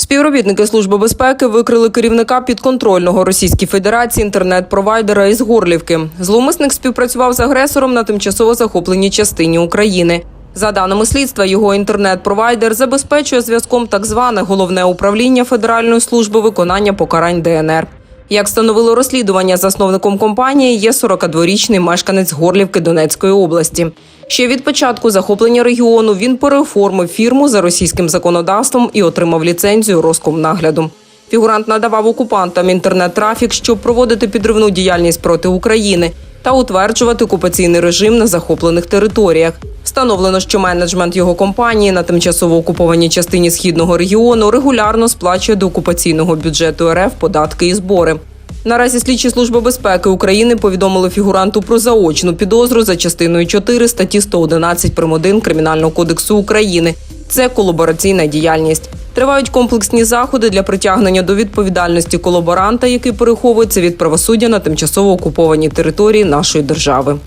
Співробітники Служби безпеки викрили керівника підконтрольного Російській Федерації інтернет-провайдера із Горлівки. Зловмисник співпрацював з агресором на тимчасово захопленій частині України. За даними слідства, його інтернет-провайдер забезпечує зв'язком так зване головне управління Федеральної служби виконання покарань ДНР. Як встановило розслідування, засновником компанії є 42-річний мешканець Горлівки Донецької області. Ще від початку захоплення регіону він переоформив фірму за російським законодавством і отримав ліцензію Роскомнагляду. Фігурант надавав окупантам інтернет-трафік, щоб проводити підривну діяльність проти України та утверджувати окупаційний режим на захоплених територіях. Встановлено, що менеджмент його компанії на тимчасово окупованій частині східного регіону регулярно сплачує до окупаційного бюджету РФ податки і збори. Наразі слідчі служби безпеки України повідомили фігуранту про заочну підозру за частиною 4 статті 111 прим. 1 Кримінального кодексу України. Це колабораційна діяльність. Тривають комплексні заходи для притягнення до відповідальності колаборанта, який переховується від правосуддя на тимчасово окупованій території нашої держави.